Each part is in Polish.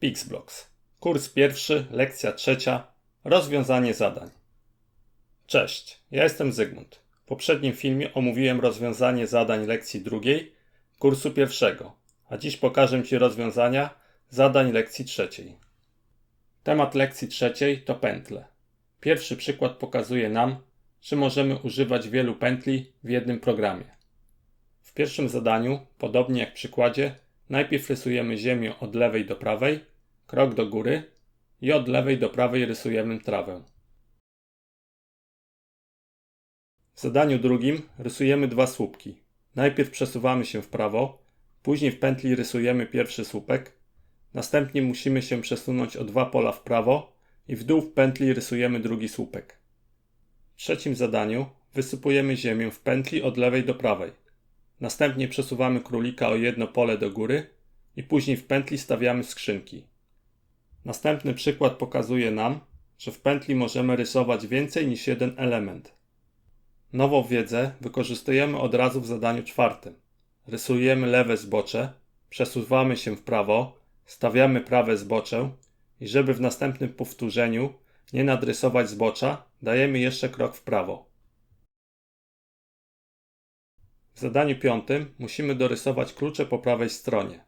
Pixblocks. Kurs pierwszy, lekcja trzecia. Rozwiązanie zadań. Cześć, ja jestem Zygmunt. W poprzednim filmie omówiłem rozwiązanie zadań lekcji drugiej, kursu pierwszego, a dziś pokażę Ci rozwiązania zadań lekcji trzeciej. Temat lekcji trzeciej to pętle. Pierwszy przykład pokazuje nam, że możemy używać wielu pętli w jednym programie. W pierwszym zadaniu, podobnie jak w przykładzie, najpierw rysujemy ziemię od lewej do prawej, krok do góry i od lewej do prawej rysujemy trawę. W zadaniu drugim rysujemy dwa słupki. Najpierw przesuwamy się w prawo, później w pętli rysujemy pierwszy słupek, następnie musimy się przesunąć o dwa pola w prawo i w dół w pętli rysujemy drugi słupek. W trzecim zadaniu wysypujemy ziemię w pętli od lewej do prawej. Następnie przesuwamy królika o jedno pole do góry i później w pętli stawiamy skrzynki. Następny przykład pokazuje nam, że w pętli możemy rysować więcej niż jeden element. Nową wiedzę wykorzystujemy od razu w zadaniu czwartym. Rysujemy lewe zbocze, przesuwamy się w prawo, stawiamy prawe zbocze i żeby w następnym powtórzeniu nie nadrysować zbocza, dajemy jeszcze krok w prawo. W zadaniu piątym musimy dorysować klucze po prawej stronie.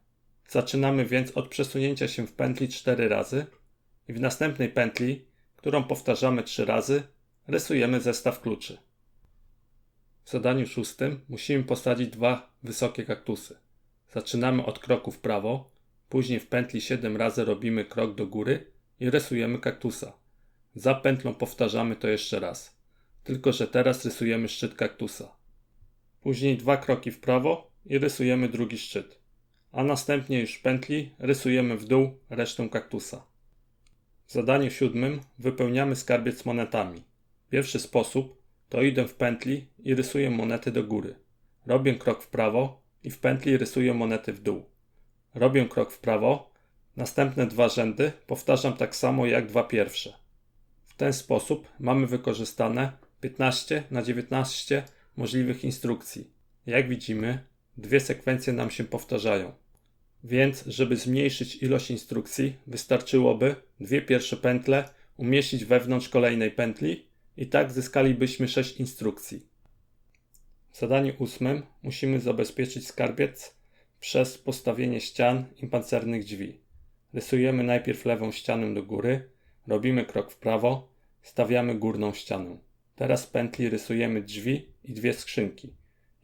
Zaczynamy więc od przesunięcia się w pętli 4 razy i w następnej pętli, którą powtarzamy 3 razy, rysujemy zestaw kluczy. W zadaniu szóstym musimy posadzić dwa wysokie kaktusy. Zaczynamy od kroku w prawo, później w pętli 7 razy robimy krok do góry i rysujemy kaktusa. Za pętlą powtarzamy to jeszcze raz, tylko że teraz rysujemy szczyt kaktusa. Później dwa kroki w prawo i rysujemy drugi szczyt, a następnie już w pętli rysujemy w dół resztę kaktusa. W zadaniu siódmym wypełniamy skarbiec monetami. Pierwszy sposób to idę w pętli i rysuję monety do góry. Robię krok w prawo i w pętli rysuję monety w dół. Robię krok w prawo, następne dwa rzędy powtarzam tak samo jak dwa pierwsze. W ten sposób mamy wykorzystane 15 na 19 możliwych instrukcji. Jak widzimy, dwie sekwencje nam się powtarzają. Więc, żeby zmniejszyć ilość instrukcji, wystarczyłoby dwie pierwsze pętle umieścić wewnątrz kolejnej pętli i tak zyskalibyśmy 6 instrukcji. W zadaniu ósmym musimy zabezpieczyć skarbiec przez postawienie ścian i pancernych drzwi. Rysujemy najpierw lewą ścianę do góry, robimy krok w prawo, stawiamy górną ścianę. Teraz w pętli rysujemy drzwi i dwie skrzynki.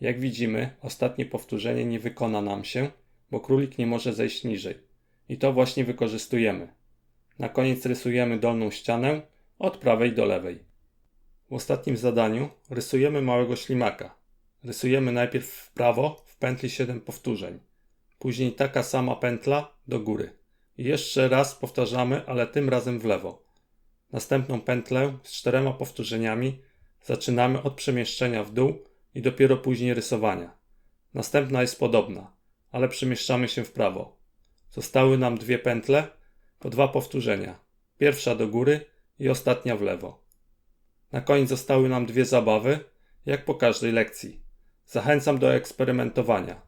Jak widzimy, ostatnie powtórzenie nie wykona nam się, bo królik nie może zejść niżej. I to właśnie wykorzystujemy. Na koniec rysujemy dolną ścianę od prawej do lewej. W ostatnim zadaniu rysujemy małego ślimaka. Rysujemy najpierw w prawo w pętli 7 powtórzeń. Później taka sama pętla do góry. I jeszcze raz powtarzamy, ale tym razem w lewo. Następną pętlę z czterema powtórzeniami zaczynamy od przemieszczenia w dół i dopiero później rysowania. Następna jest podobna, ale przemieszczamy się w prawo. Zostały nam dwie pętle po dwa powtórzenia. Pierwsza do góry i ostatnia w lewo. Na koniec zostały nam dwie zabawy, jak po każdej lekcji. Zachęcam do eksperymentowania.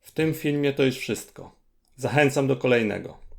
W tym filmie to już wszystko. Zachęcam do kolejnego.